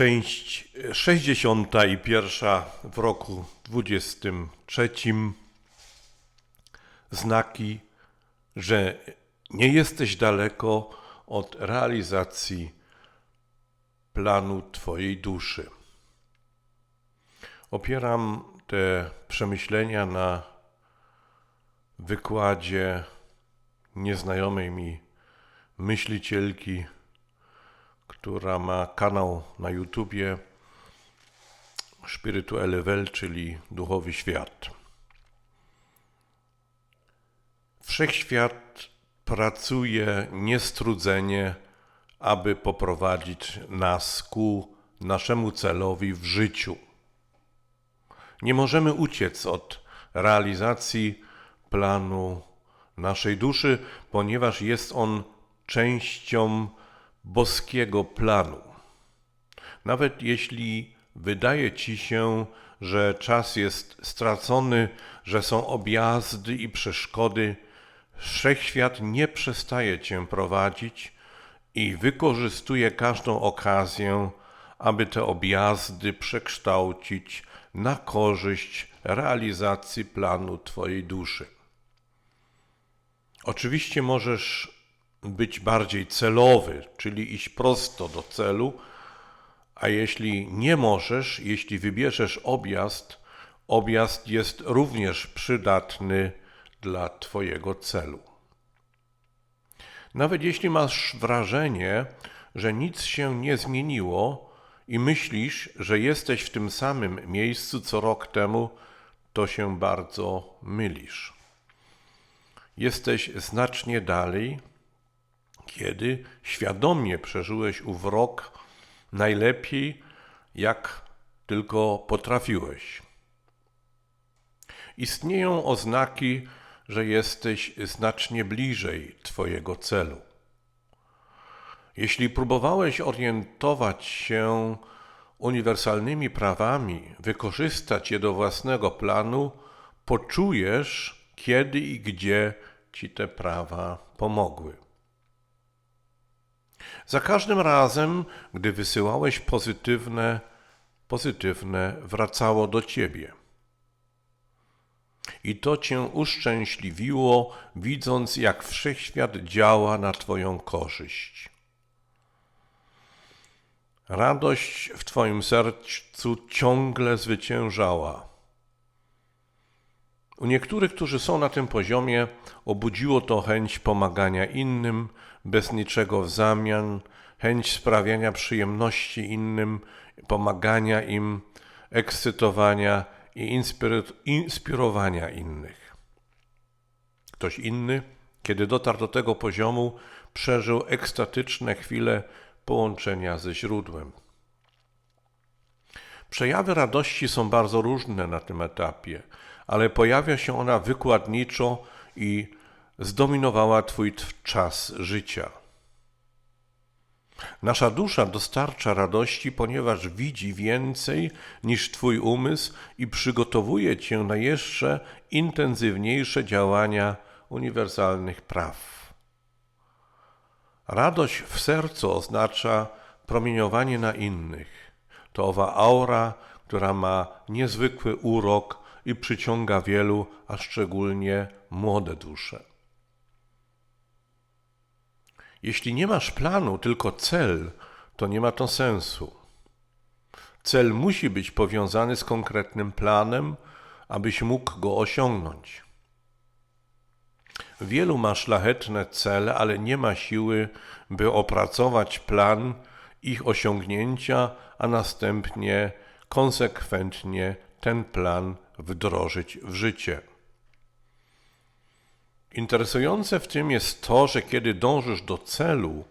Część 61 w roku 23. Znaki, że nie jesteś daleko od realizacji planu Twojej duszy. Opieram te przemyślenia na wykładzie nieznajomej mi myślicielki która ma kanał na YouTubie Spirituelle Welt, czyli Duchowy Świat. Wszechświat pracuje niestrudzenie, aby poprowadzić nas ku naszemu celowi w życiu. Nie możemy uciec od realizacji planu naszej duszy, ponieważ jest on częścią boskiego planu. Nawet jeśli wydaje ci się, że czas jest stracony, że są objazdy i przeszkody, wszechświat nie przestaje cię prowadzić i wykorzystuje każdą okazję, aby te objazdy przekształcić na korzyść realizacji planu Twojej duszy. Oczywiście możesz być bardziej celowy, czyli iść prosto do celu, a jeśli nie możesz, jeśli wybierzesz objazd, objazd jest również przydatny dla Twojego celu. Nawet jeśli masz wrażenie, że nic się nie zmieniło i myślisz, że jesteś w tym samym miejscu co rok temu, to się bardzo mylisz. Jesteś znacznie dalej kiedy świadomie przeżyłeś ów rok najlepiej, jak tylko potrafiłeś. Istnieją oznaki, że jesteś znacznie bliżej Twojego celu. Jeśli próbowałeś orientować się uniwersalnymi prawami, wykorzystać je do własnego planu, poczujesz, kiedy i gdzie ci te prawa pomogły. Za każdym razem, gdy wysyłałeś pozytywne, pozytywne wracało do ciebie. I to cię uszczęśliwiło, widząc, jak wszechświat działa na Twoją korzyść. Radość w Twoim sercu ciągle zwyciężała. U niektórych, którzy są na tym poziomie, obudziło to chęć pomagania innym, bez niczego w zamian, chęć sprawiania przyjemności innym, pomagania im, ekscytowania i inspirowania innych. Ktoś inny, kiedy dotarł do tego poziomu, przeżył ekstatyczne chwile połączenia ze źródłem. Przejawy radości są bardzo różne na tym etapie, ale pojawia się ona wykładniczo i zdominowała Twój czas życia. Nasza dusza dostarcza radości, ponieważ widzi więcej niż Twój umysł i przygotowuje Cię na jeszcze intensywniejsze działania uniwersalnych praw. Radość w sercu oznacza promieniowanie na innych. To owa aura, która ma niezwykły urok i przyciąga wielu, a szczególnie młode dusze. Jeśli nie masz planu, tylko cel, to nie ma to sensu. Cel musi być powiązany z konkretnym planem, abyś mógł go osiągnąć. Wielu ma szlachetne cele, ale nie ma siły, by opracować plan ich osiągnięcia, a następnie konsekwentnie ten plan wdrożyć w życie. Interesujące w tym jest to, że kiedy dążysz do celu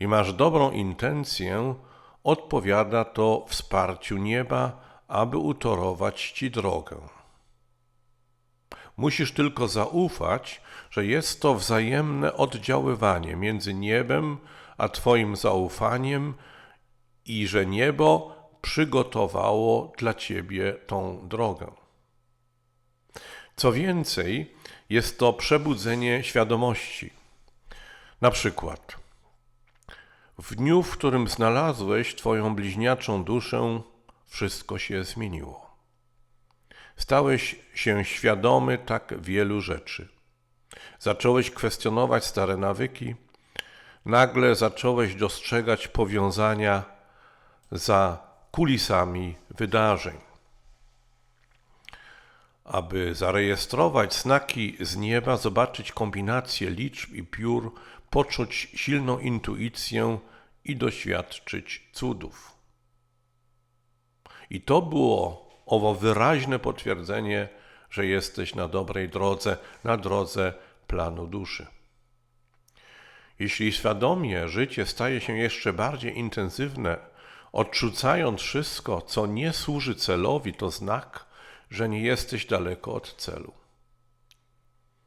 i masz dobrą intencję, odpowiada to wsparciu nieba, aby utorować ci drogę. Musisz tylko zaufać, że jest to wzajemne oddziaływanie między niebem a Twoim zaufaniem i że niebo przygotowało dla Ciebie tą drogę. Co więcej, jest to przebudzenie świadomości. Na przykład, W dniu, w którym znalazłeś Twoją bliźniaczą duszę, wszystko się zmieniło. Stałeś się świadomy tak wielu rzeczy. Zacząłeś kwestionować stare nawyki, nagle zacząłeś dostrzegać powiązania za kulisami wydarzeń. Aby zarejestrować znaki z nieba, zobaczyć kombinację liczb i piór, poczuć silną intuicję i doświadczyć cudów. I to było owo wyraźne potwierdzenie, że jesteś na dobrej drodze, na drodze planu duszy. Jeśli świadomie życie staje się jeszcze bardziej intensywne, odrzucając wszystko, co nie służy celowi, to znak, że nie jesteś daleko od celu.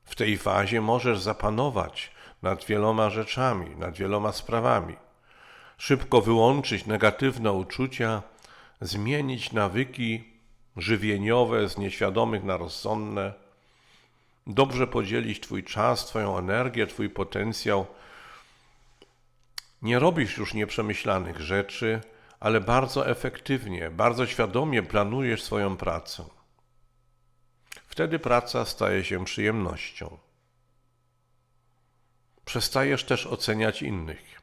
W tej fazie możesz zapanować nad wieloma rzeczami, nad wieloma sprawami, szybko wyłączyć negatywne uczucia, zmienić nawyki żywieniowe z nieświadomych na rozsądne, dobrze podzielić Twój czas, Twoją energię, Twój potencjał. Nie robisz już nieprzemyślanych rzeczy, ale bardzo efektywnie, bardzo świadomie planujesz swoją pracę. Wtedy praca staje się przyjemnością. Przestajesz też oceniać innych.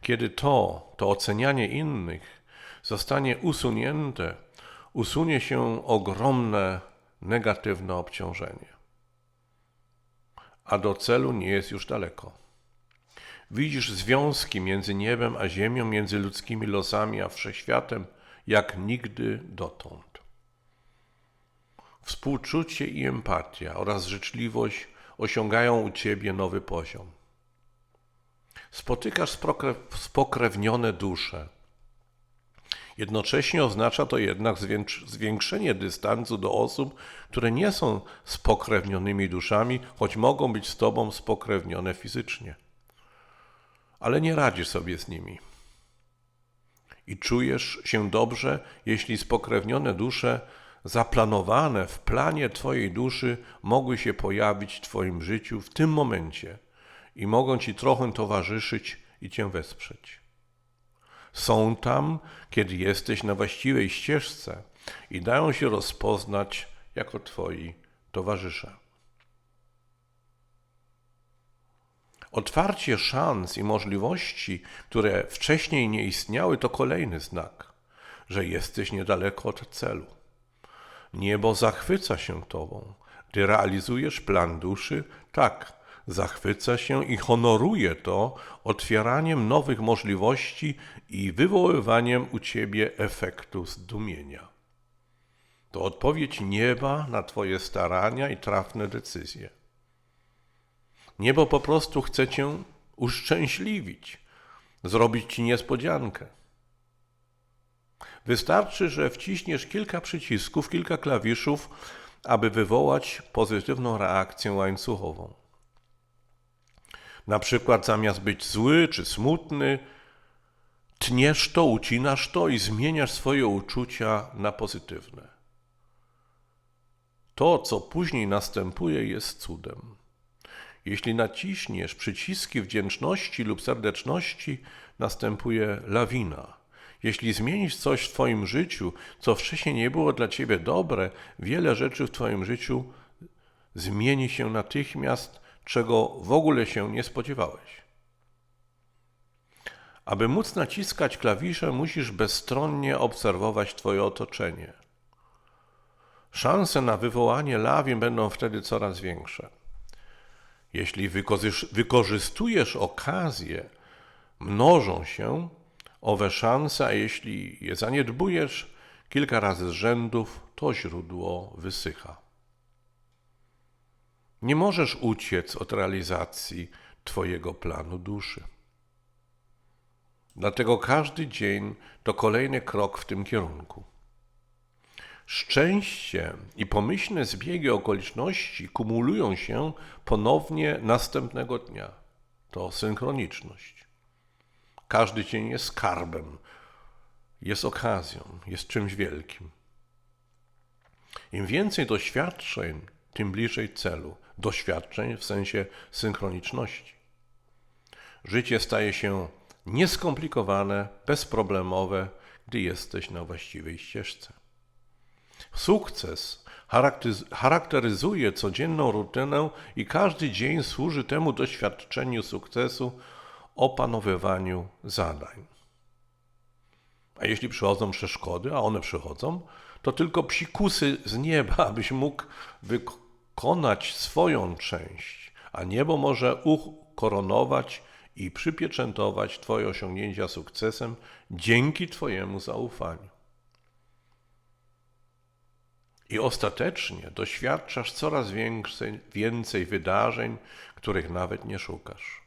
Kiedy to, to ocenianie innych zostanie usunięte, usunie się ogromne negatywne obciążenie. A do celu nie jest już daleko. Widzisz związki między niebem a ziemią, między ludzkimi losami a wszechświatem, jak nigdy dotąd. Współczucie i empatia oraz życzliwość osiągają u ciebie nowy poziom. Spotykasz spokrewnione dusze. Jednocześnie oznacza to jednak zwiększenie dystansu do osób, które nie są spokrewnionymi duszami, choć mogą być z Tobą spokrewnione fizycznie. Ale nie radzisz sobie z nimi. I czujesz się dobrze, jeśli spokrewnione dusze zaplanowane w planie Twojej duszy mogły się pojawić w Twoim życiu w tym momencie i mogą Ci trochę towarzyszyć i Cię wesprzeć. Są tam, kiedy jesteś na właściwej ścieżce i dają się rozpoznać jako Twoi towarzysze. Otwarcie szans i możliwości, które wcześniej nie istniały, to kolejny znak, że jesteś niedaleko od celu. Niebo zachwyca się Tobą. Gdy realizujesz plan duszy, tak, zachwyca się i honoruje to otwieraniem nowych możliwości i wywoływaniem u Ciebie efektu zdumienia. To odpowiedź nieba na Twoje starania i trafne decyzje. Niebo po prostu chce Cię uszczęśliwić, zrobić Ci niespodziankę. Wystarczy, że wciśniesz kilka przycisków, kilka klawiszów, aby wywołać pozytywną reakcję łańcuchową. Na przykład zamiast być zły czy smutny, tniesz to, ucinasz to i zmieniasz swoje uczucia na pozytywne. To, co później następuje, jest cudem. Jeśli naciśniesz przyciski wdzięczności lub serdeczności, następuje lawina jeśli zmienisz coś w Twoim życiu, co wcześniej nie było dla Ciebie dobre, wiele rzeczy w Twoim życiu zmieni się natychmiast, czego w ogóle się nie spodziewałeś. Aby móc naciskać klawisze, musisz bezstronnie obserwować Twoje otoczenie. Szanse na wywołanie lawin będą wtedy coraz większe. Jeśli wykorzystujesz okazję, mnożą się, owe szanse, a jeśli je zaniedbujesz kilka razy z rzędów, to źródło wysycha. Nie możesz uciec od realizacji Twojego planu duszy. Dlatego każdy dzień to kolejny krok w tym kierunku. Szczęście i pomyślne zbiegi okoliczności kumulują się ponownie następnego dnia. To synchroniczność. Każdy dzień jest skarbem, jest okazją, jest czymś wielkim. Im więcej doświadczeń, tym bliżej celu. Doświadczeń w sensie synchroniczności. Życie staje się nieskomplikowane, bezproblemowe, gdy jesteś na właściwej ścieżce. Sukces charakteryz- charakteryzuje codzienną rutynę i każdy dzień służy temu doświadczeniu sukcesu, opanowywaniu zadań. A jeśli przychodzą przeszkody, a one przychodzą, to tylko psikusy z nieba, abyś mógł wykonać swoją część, a niebo może ukoronować i przypieczętować Twoje osiągnięcia sukcesem dzięki Twojemu zaufaniu. I ostatecznie doświadczasz coraz większej, więcej wydarzeń, których nawet nie szukasz.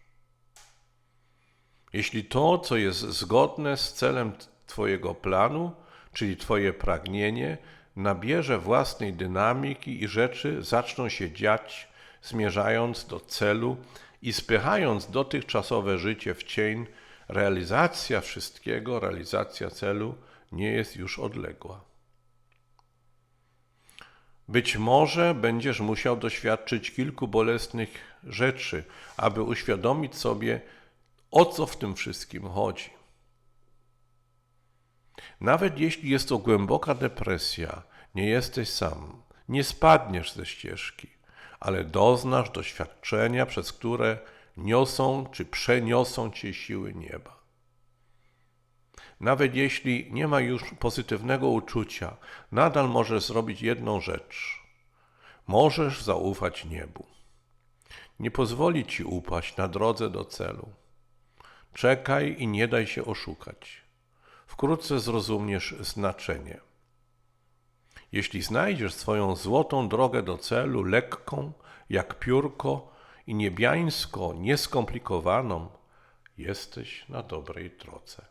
Jeśli to, co jest zgodne z celem Twojego planu, czyli Twoje pragnienie, nabierze własnej dynamiki i rzeczy zaczną się dziać, zmierzając do celu i spychając dotychczasowe życie w cień, realizacja wszystkiego, realizacja celu nie jest już odległa. Być może będziesz musiał doświadczyć kilku bolesnych rzeczy, aby uświadomić sobie, o co w tym wszystkim chodzi. Nawet jeśli jest to głęboka depresja, nie jesteś sam, nie spadniesz ze ścieżki, ale doznasz doświadczenia, przez które niosą czy przeniosą cię siły nieba. Nawet jeśli nie ma już pozytywnego uczucia, nadal możesz zrobić jedną rzecz. Możesz zaufać niebu. Nie pozwoli ci upaść na drodze do celu. Czekaj i nie daj się oszukać. Wkrótce zrozumiesz znaczenie. Jeśli znajdziesz swoją złotą drogę do celu, lekką jak piórko i niebiańsko nieskomplikowaną, jesteś na dobrej drodze.